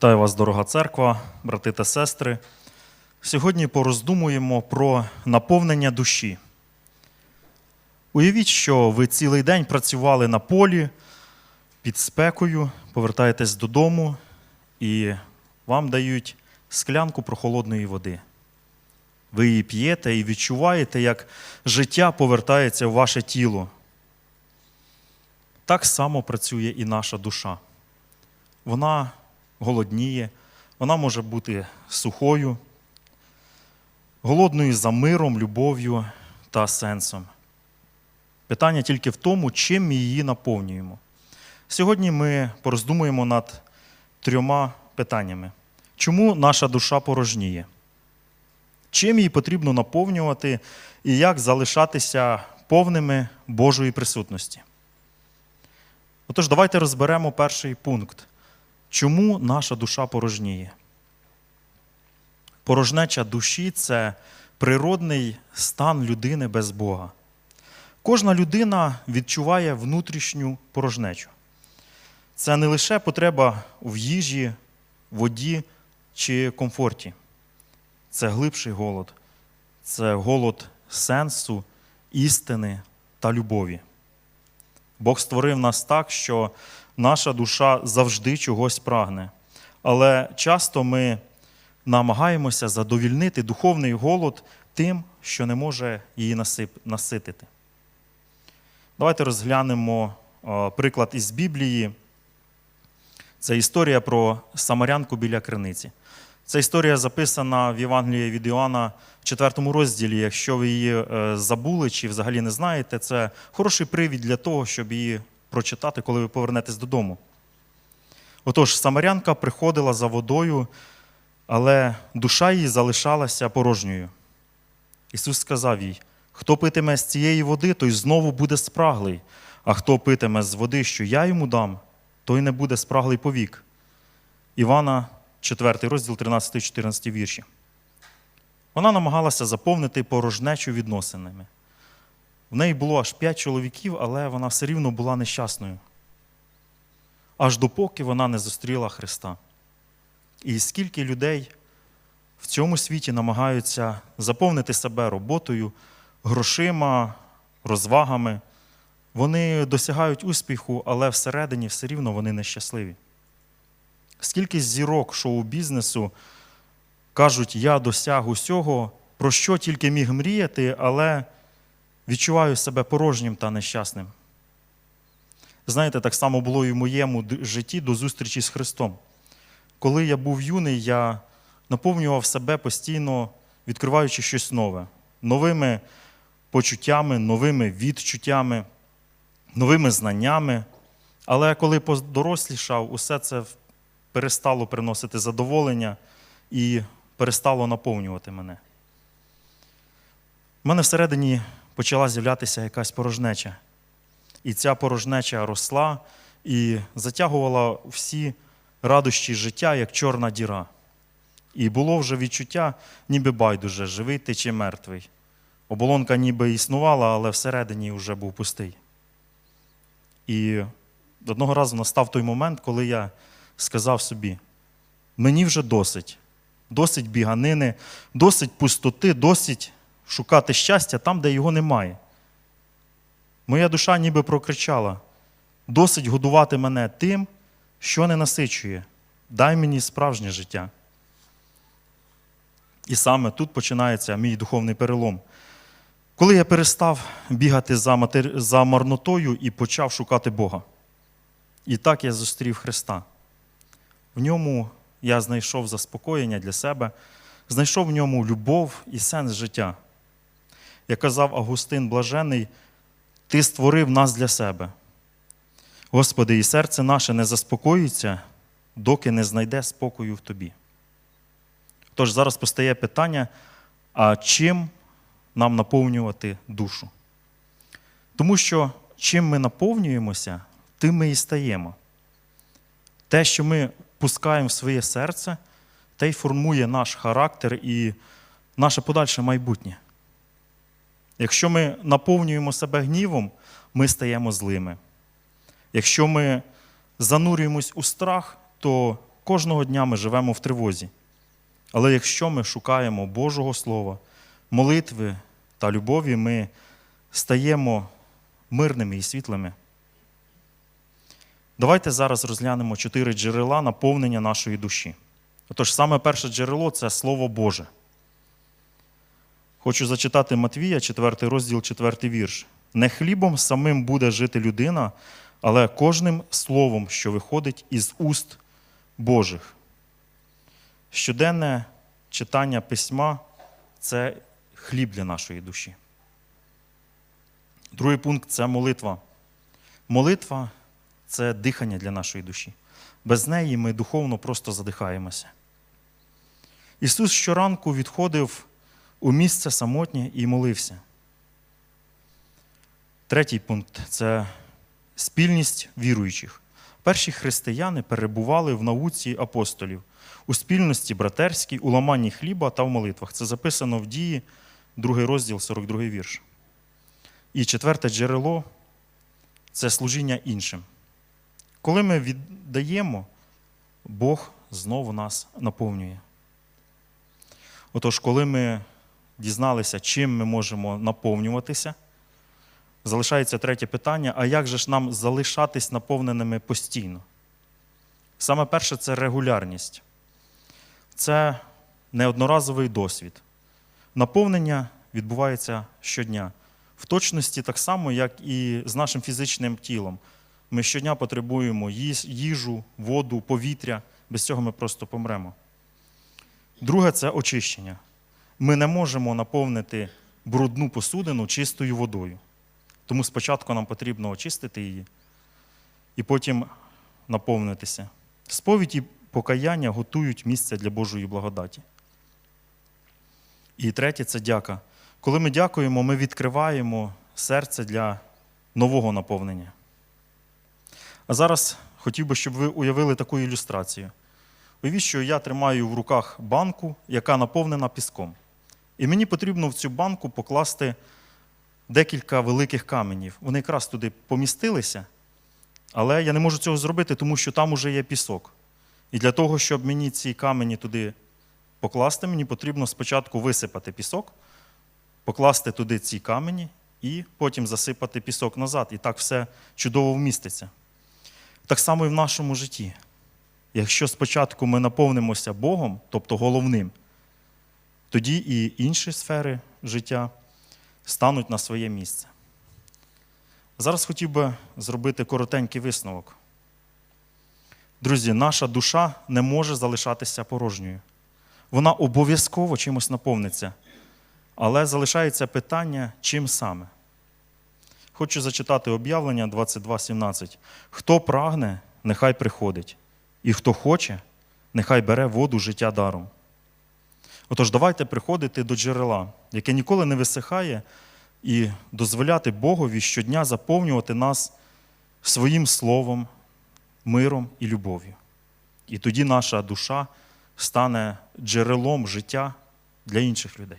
Вітаю вас, дорога церква, брати та сестри. Сьогодні пороздумуємо про наповнення душі. Уявіть, що ви цілий день працювали на полі під спекою, повертаєтесь додому і вам дають склянку прохолодної води. Ви її п'єте і відчуваєте, як життя повертається в ваше тіло. Так само працює і наша душа. Вона голодніє, вона може бути сухою, голодною за миром, любов'ю та сенсом. Питання тільки в тому, чим ми її наповнюємо. Сьогодні ми пороздумуємо над трьома питаннями. Чому наша душа порожніє? Чим її потрібно наповнювати і як залишатися повними Божої присутності? Отож, давайте розберемо перший пункт. Чому наша душа порожніє? Порожнеча душі це природний стан людини без Бога. Кожна людина відчуває внутрішню порожнечу. Це не лише потреба в їжі, воді чи комфорті. Це глибший голод, це голод сенсу, істини та любові. Бог створив нас так, що наша душа завжди чогось прагне. Але часто ми намагаємося задовільнити духовний голод тим, що не може її наситити. Давайте розглянемо приклад із Біблії. Це історія про самарянку біля криниці. Ця історія записана в Євангелії від Іоанна в 4 розділі. Якщо ви її забули чи взагалі не знаєте, це хороший привід для того, щоб її прочитати, коли ви повернетесь додому. Отож, Самарянка приходила за водою, але душа її залишалася порожньою. Ісус сказав їй: хто питиме з цієї води, той знову буде спраглий, а хто питиме з води, що я йому дам, той не буде спраглий повік. Івана, 4 розділ, 13-14 вірші. Вона намагалася заповнити порожнечу відносинами. В неї було аж п'ять чоловіків, але вона все рівно була нещасною. Аж допоки вона не зустріла Христа. І скільки людей в цьому світі намагаються заповнити себе роботою, грошима, розвагами, вони досягають успіху, але всередині все рівно вони нещасливі. Скільки зірок шоу-бізнесу кажуть, я досяг усього, про що тільки міг мріяти, але відчуваю себе порожнім та нещасним. Знаєте, так само було і в моєму житті до зустрічі з Христом. Коли я був юний, я наповнював себе постійно, відкриваючи щось нове, новими почуттями, новими відчуттями, новими знаннями. Але коли подорослішав, усе це перестало приносити задоволення і перестало наповнювати мене. У мене всередині почала з'являтися якась порожнеча. І ця порожнеча росла і затягувала всі радощі життя, як чорна діра. І було вже відчуття, ніби байдуже, живий ти чи мертвий. Оболонка ніби існувала, але всередині вже був пустий. І одного разу настав той момент, коли я сказав собі: мені вже досить, досить біганини, досить пустоти, досить шукати щастя там, де його немає. Моя душа ніби прокричала: досить годувати мене тим, що не насичує. Дай мені справжнє життя. І саме тут починається мій духовний перелом. Коли я перестав бігати за, матер... за марнотою і почав шукати Бога. І так я зустрів Христа. В ньому я знайшов заспокоєння для себе, знайшов в ньому любов і сенс життя. Як казав Августин Блажений, Ти створив нас для себе. Господи, і серце наше не заспокоїться, доки не знайде спокою в Тобі. Тож зараз постає питання, а чим нам наповнювати душу? Тому що чим ми наповнюємося, тим ми і стаємо. Те, що ми пускаємо в своє серце, те й формує наш характер і наше подальше майбутнє. Якщо ми наповнюємо себе гнівом, ми стаємо злими. Якщо ми занурюємось у страх, то кожного дня ми живемо в тривозі. Але якщо ми шукаємо Божого Слова, молитви та любові, ми стаємо мирними і світлими. Давайте зараз розглянемо чотири джерела наповнення нашої душі. Отож, саме перше джерело це Слово Боже. Хочу зачитати Матвія, 4 розділ, 4 вірш. Не хлібом самим буде жити людина, але кожним словом, що виходить із уст Божих. Щоденне читання письма це хліб для нашої душі. Другий пункт це молитва. Молитва це дихання для нашої душі. Без неї ми духовно просто задихаємося. Ісус щоранку відходив у місце самотнє і молився. Третій пункт це спільність віруючих. Перші християни перебували в науці апостолів, у спільності братерській, у ламанні хліба та в молитвах. Це записано в дії, другий розділ, 42 вірш. І четверте джерело це служіння іншим. Коли ми віддаємо, Бог знову нас наповнює. Отож, коли ми дізналися, чим ми можемо наповнюватися, залишається третє питання: а як же ж нам залишатись наповненими постійно? Саме перше це регулярність. Це неодноразовий досвід. Наповнення відбувається щодня. В точності так само, як і з нашим фізичним тілом. Ми щодня потребуємо їжу, воду, повітря. Без цього ми просто помремо. Друге це очищення. Ми не можемо наповнити брудну посудину чистою водою. Тому спочатку нам потрібно очистити її і потім наповнитися. Сповідь і покаяння готують місце для Божої благодаті. І третє це дяка. Коли ми дякуємо, ми відкриваємо серце для нового наповнення. А зараз хотів би, щоб ви уявили таку ілюстрацію. Уявіть, що я тримаю в руках банку, яка наповнена піском. І мені потрібно в цю банку покласти декілька великих каменів. Вони якраз туди помістилися, але я не можу цього зробити, тому що там уже є пісок. І для того, щоб мені ці камені туди покласти, мені потрібно спочатку висипати пісок, покласти туди ці камені і потім засипати пісок назад. І так все чудово вміститься. Так само і в нашому житті. Якщо спочатку ми наповнимося Богом, тобто головним, тоді і інші сфери життя стануть на своє місце. Зараз хотів би зробити коротенький висновок. Друзі, наша душа не може залишатися порожньою. Вона обов'язково чимось наповниться. Але залишається питання, чим саме. Хочу зачитати об'явлення 22.17. Хто прагне, нехай приходить, і хто хоче, нехай бере воду життя даром. Отож, давайте приходити до джерела, яке ніколи не висихає, і дозволяти Богові щодня заповнювати нас своїм словом, миром і любов'ю. І тоді наша душа стане джерелом життя для інших людей.